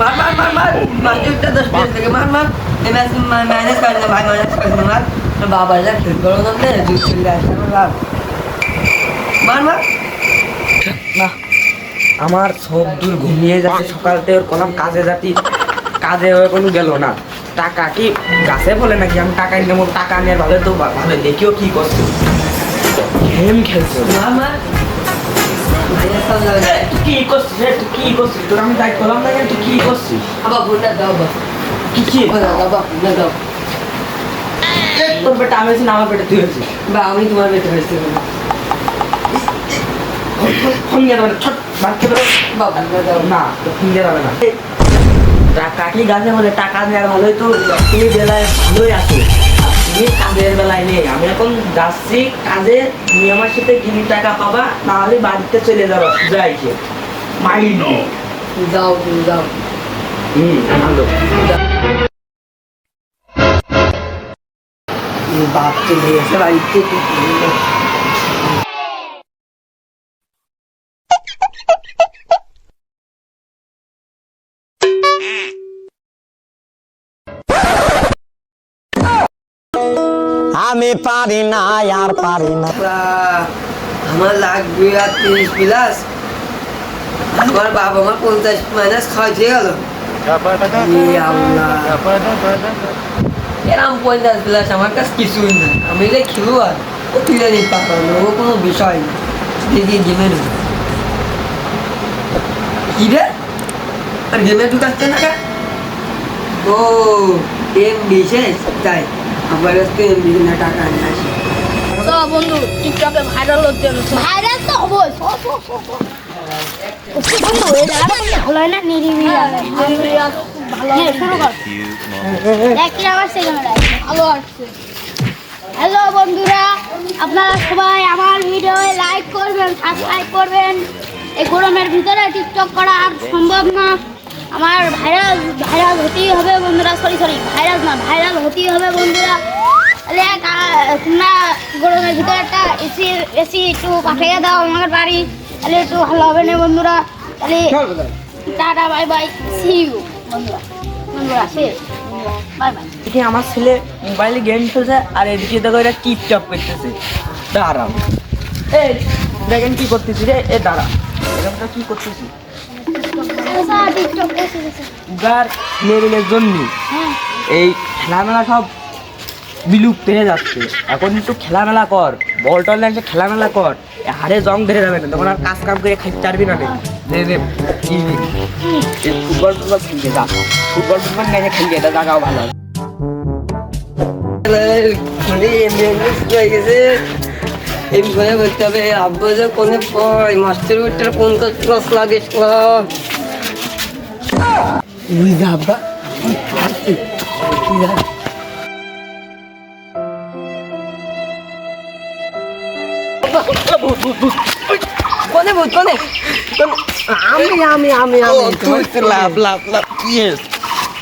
মার মার মার মার মার একটা দশ মিনিট থেকে মার মার এই ম্যাচ ম্যানেজ করে না ভাই ম্যানেজ করে না মার যা খেল করো না দুই চলে আমার বাপ মার মার না আমার সব দূর ঘুমিয়ে যাচ্ছে সকাল থেকে ওর কলাম কাজে যাতি কাজে হয়ে কোনো গেল না টাকা কি গাছে বলে নাকি আমি টাকা নেব টাকা নিয়ে ভালো তো ভালো দেখিও কি করছে গেম খেলছে। তুই কি করছিস তুই কি করছিস? তোর আমি দায়িত্ব করলাম না তুই কি করছিস? আবার ফোনটা দাও বা কি কি? ফোনটা দাও দাও। তোর আমি না আমার পেটে তুই আছিস। বা আমি তোমার বেঁচে হয়েছি ফোন নিয়ে যাবে না ছট বাচ্চা বেরো বা ফোনটা দাও। না ফোন দিয়ে যাবে না। টাকা কি গাছে বলে টাকা দেওয়ার ভালোই তো তুমি বেলায় ভালোই আছো। আমি এখন যাচ্ছি কাজে তুমি আমার সাথে গিনি টাকা পাবা নাহলে বাড়িতে চলে যাব যাইছে মাইন্ড যাও তুমি যাও হুম ভালো বাপ চলে গেছে বাড়িতে আমি পারি না আর পারি না। আহ, আমার লাগবে আর তিরিশ প্লাস আমার বাবা মা পঞ্চাশ মাইনাস খাওয়াতে গেল। এরম পঞ্চাশ প্লাস আমার কাছে কিছুই না আমি যে খেলোয়াড় ও তুলে নিতে পারব না ও কোনো বিষয় না। দিদি গেমে ঢুকে। কি রে? আর গেমে ঢুকাচ্ছে না কেন? ও এম বিশেষ তাই। এম না টাকা নিয়ে আসি। বন্ধু টিকটকে ভাইরাল হচ্ছে ভাইরাল তো হবই। বন্ধু এই জায়গাটা ভালো হয় না? নিরিবিলি ভালো হ্যাঁ, শুরু কর। দেখ কি আমার সেকেন্ড ভালো আসছে। হ্যালো বন্ধুরা। আপনারা সবাই আমার ভিডিওয়ে লাইক করবেন সাবস্ক্রাইব করবেন। এই গরমের ভিতরে টিকটক করা আর সম্ভব না। আমার ভাইরাল ভাইরাল হতেই হবে বন্ধুরা সরি সরি ভাইরাল না ভাইরাল হতেই হবে বন্ধুরা। তোমরা গরমের ভিতরে একটা এসি এসি একটু পাঠিয়ে দাও আমার বাড়ি। তাহলে একটু ভালো হবে না বন্ধুরা? তাহলে tata bye bye see you বন্ধুরা বন্ধুরা শেষ বাই বাই এদিকে আমার ছেলে মোবাইলে গেম খেলছে আর এদিকে দেখো এটা টিপটপ করতেছে। দাঁড়াও। এই দেখেন কি করতেছি রে এ দাঁড়া এরকমটা কি করতেছি। উগার লেভেলের জন্য হ্যাঁ। এই খেলামেলা সব বিলুপ্ত হয়ে যাচ্ছে। এখন একটু খেলামেলা কর বল টল লাগছে খেলামেলা কর হারে জং ধরে যাবে না। তখন আর কাজ কাম করে খাইতে পারবি না রে। দে দে কি এ ফুটবল খেলতে যা। ফুটবল টুটবল নিয়ে খেলতে এটা জায়গাও ভালো। গেছে। এই ঘরে বলতে হবে আব্বু যে কোনে পয় মাস্টার কোন ক্লাস লাগে যে আব্বা কোনে ভূত কোনে আমি আমি আমি আমি লাভ লাভ লাভ ইয়েস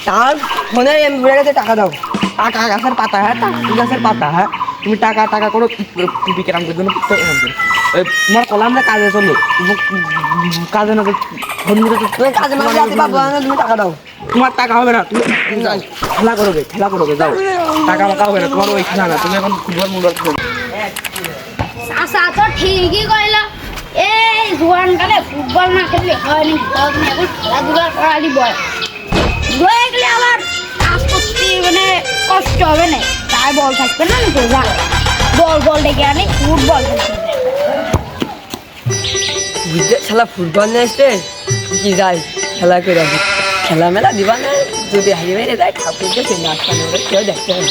তার ফোনে এম ঘুরে গেছে টাকা দাও টাকা গাছের পাতা হ্যাঁ টাকা গাছের পাতা হ্যাঁ তুমি টাকা টাকা করো টুপি কেরাম করে দেবো তোমার কলাম না কাজে চলো? কাজে না কাজে মাঝে আছে বাবা না তুমি টাকা দাও। তোমার টাকা হবে না তুমি খেলা করবে খেলা করবে যাও। টাকা মাকা হবে না তোমার ওই খেলা না তুমি এখন ফুটবল মুটবল খেলো চাচা তো ঠিকই কইল এই জোয়ানকালে ফুটবল না খেললে হয় নাকি এখন খেলাধুলা করালি বয় গেলে আবার কাজ করতে মানে কষ্ট হবে না তাই বল থাকবে না বল বল ডেকে আনি ফুটবল খেলতে বুঝতে খেলা ফুটবল নিয়ে আসতে কি যায়? খেলা করে আসি। খেলা মেলা দিবা না, যদি হারিয়ে যায় ঠাকুরকে সে নাচটা কেউ দেখতে হবে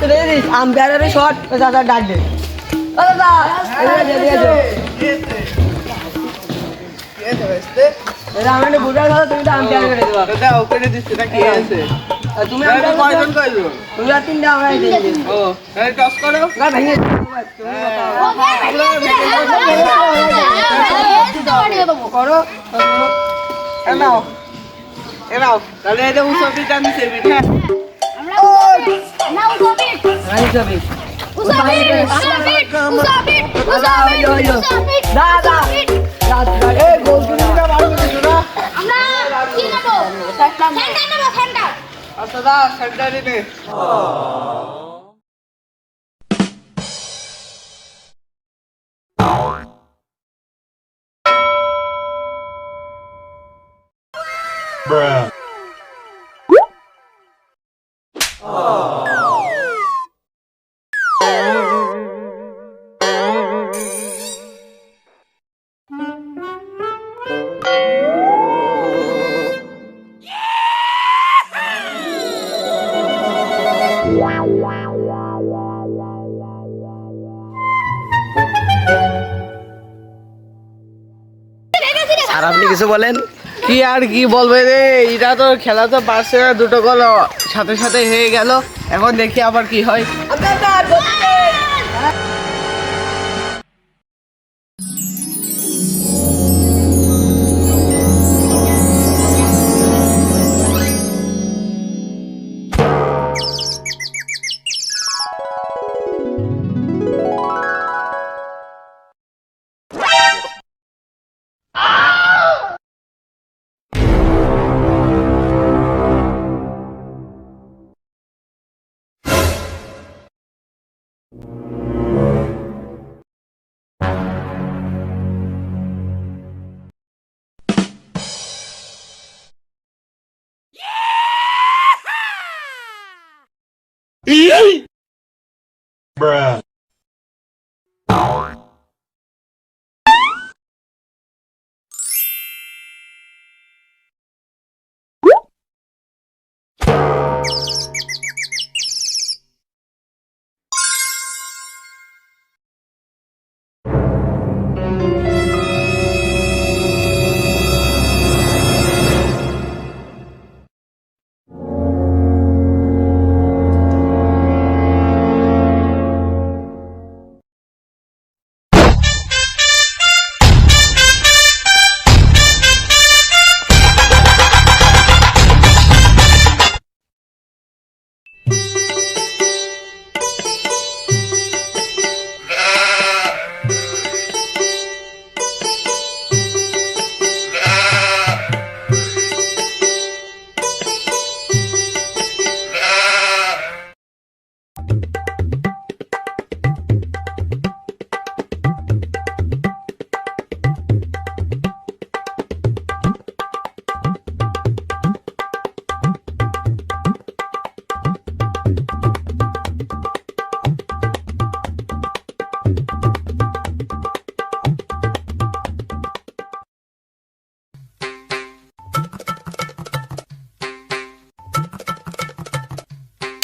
চলে যাচ্ছিস আম্পায়ারের শট দাদা ডাক দে। ও দাদা এদিকে এসো, এদিকে এসো। দাদা আমরা একটা বুটার খেলো তুমি তো আম্পায়ার করে দেবা আর তুমি আম্পায়ার করছ? তুমি আর তিনটা আমরা দিয়ে দিই না ভেঙে করো রানি ছবি দাদা দাদা এই গোল তুমি না মারো কিছু না আমরা কি নেব সেন্টার নেব সেন্টার আর আপনি কিছু বলেন? কি আর কি বলবে রে? এটা তো খেলা তো পারছে না দুটো গোল সাথে সাথে হয়ে গেল। এখন দেখি আবার কি হয়।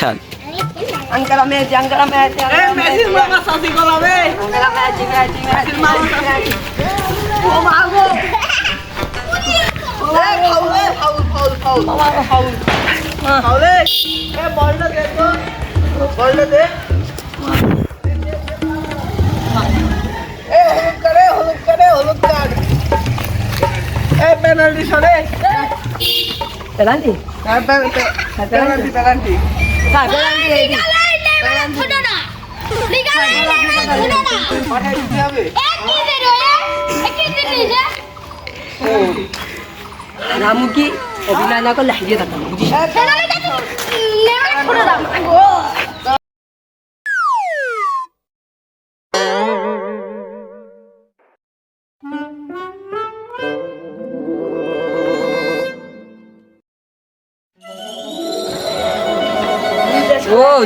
আম্পায়ার বলছে Ancora Messi, ancora Messi, ancora Messi. Ancora Messi, Messi, Messi, Messi, Messi. ও মা গো। Foul, foul, foul, foul. বাবা, ফাউল। পেনাল্টি সরে পেনাল্টি? পেনাল্টি পেনাল্টি রামু কি অভিনয় না করলে হারিয়ে থাকতাম বুঝিস?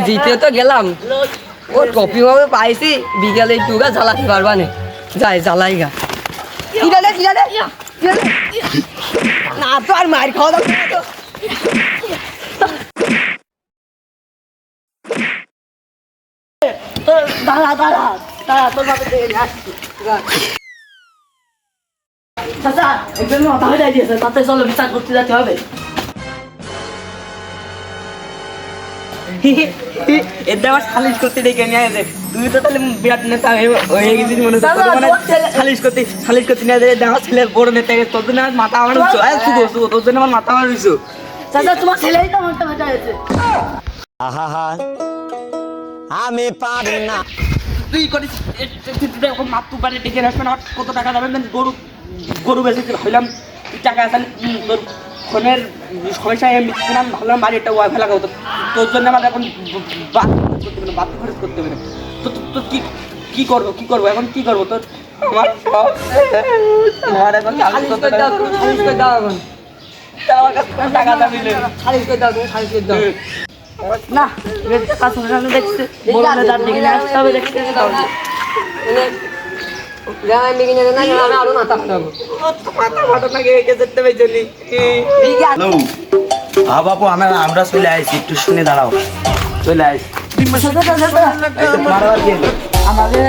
জিতে তো গেলাম। ও টপি ভাবে পাইছি, বিকালে একটু গা জ্বালাতে পারবা না। যাই, জ্বালাই গা। না, তো আর মার খাওয়া দাঁড়া দাঁড়া দাঁড়া, তোর চাচা একজন মাথা হয়ে তাতে চলো বিচার করতে যেতে হবে। এতে আবার সালিশ করতে ডেকে নিয়ে আসে। তুই তো তাহলে বিরাট নেতা হয়ে গেছিস মনে হচ্ছে। মানে তোমার ছেলে- সালিশ করতে সালিশ করতে নিয়ে আসে আমার ছেলে বড় নেতা গেছে, তোর জন্য আমার মাথা আমার উঠছো এই শুধু শুধু। তোর জন্য আমার মাথা আমার উঠছো চাচা তোমার ছেলেই তো মাথা ব্যথা হয়েছে আহা আমি পারি না। তুই করিস এখন মাতু পারে ডেকে আসবে না? কত টাকা যাবে? দেন গরু গরু বেশি হইলাম। তুই টাকা আসান তোর ফোনের সমস্যায় আমি কিনাম ভাবলাম বাড়ি একটা ওয়াইফাই লাগাবো তো তোর জন্য আমার এখন বাদ করতে হবে না বাদ খরচ করতে হবে তো তো- কি কি করব কি করব এখন কি করব? তোর আমার আমার এখন দাও এখন। না না দেখতে আরও আমরা আমরা চলে আসছি একটু শুনে দাঁড়াও। চলে আসছি? আমাদের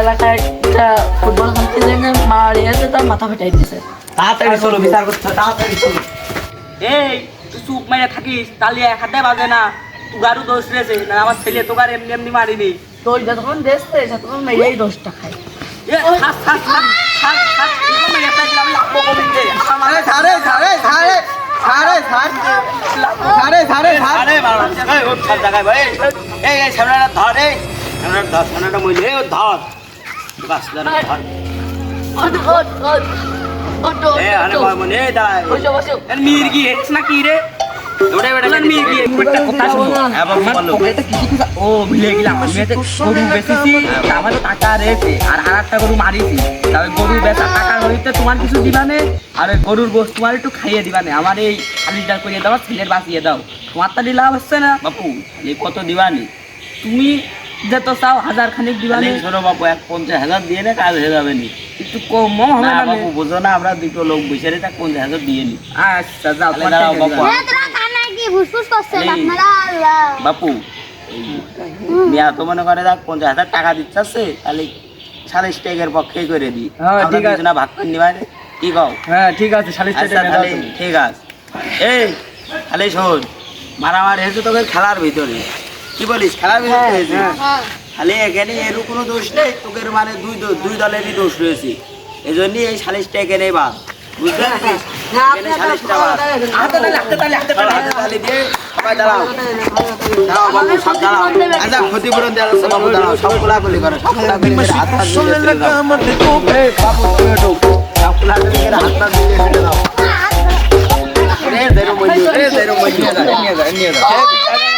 এলাকায় একটা ফুটবল খেলতে জেনে মারিয়েছে তার মাথা ফেটাই দিয়েছে তাড়াতাড়ি চলো বিচার করতে তাড়াতাড়ি চলো। এই তুই চুপ মাইয়া থাকিস তাহলে এক হাতে বাজে না। তুই গারু দোষ রয়েছে না আমার ছেলে তো আর এমনি এমনি মারিনি। তো যতক্ষণ দেখছে ততক্ষণ মেয়েই দোষটা খায়। মনে মির্গি হেস না কি রে মির্গি একটা কথা শুনো পকেটে কিছু কিছু ও ভুলে গেলাম। আমি একটা গরু বেচেছি আমার তো টাকা রয়েছে। আর আর একটা গরু মারিছি। তবে গরু বেচা টাকা তোমার কিছু দিবানে আর গরুর গোস তোমার একটু খাইয়ে দিবানে আমার এই করিয়ে দাও ছেলের বাঁচিয়ে দাও। তোমার লাভ হচ্ছে না। বাপু এই কত দিবানি তুমি যত চাও হাজার খানিক দিবানে শোনো বাপু এক পঞ্চাশ হাজার দিয়ে নে কাজ হয়ে যাবে নি। একটু কম হবে না না বাপু বুঝো না আমরা দুটো লোক বসে তা পঞ্চাশ হাজার দিয়ে নি। আচ্ছা যাও দাঁড়াও বাপু। হ্যাঁ তোরা ফুসফুস করছেন এই। আপনারা আল্লাহ। বাপু মিয়া তো মনে করে যাক পঞ্চাশ হাজার টাকা দিচ্ছে তাহলে সাড়ে স্টেকের পক্ষেই করে দিই হ্যাঁ, ঠিক আছে। দুজনা ভাগ করে কি কও? হ্যাঁ ঠিক আছে আচ্ছা তাহলে ঠিক আছে। এই তাহলে শোন মারামারি হয়েছে তোকে খেলার ভিতরে। কি বলিস খেলার ভিতরে হয়েছে? হ্যাঁ। খালি এখানে এর কোনো দোষ নেই তোকে মানে দুই দুই দলেরই দোষ রয়েছে। এই জন্যই এই সালিশটা এখানে বাদ বুঝতে পারছিস? এখানে সালিশটা বাদ হাতে তালে হাতে তালে হাতে চলো, তালে হাতে তালি দিয়ে সবাই দাঁড়াও দাঁড়াও বাবু সব দাঁড়াও আচ্ছা ক্ষতিপূরণ দেওয়া হচ্ছে বাবু দাঁড়াও সব কোলাকুলি করো সব কোলাকুলি করে হাত হাত দিয়ে ফেলে দাও এই বাবু তুমি একটু সব কোলাকুলি করে হাত হাত দিয়ে ফেলে দাও রে দেরো মঞ্জু রে দেরো মঞ্জু নিয়ে যাও নিয়ে যাও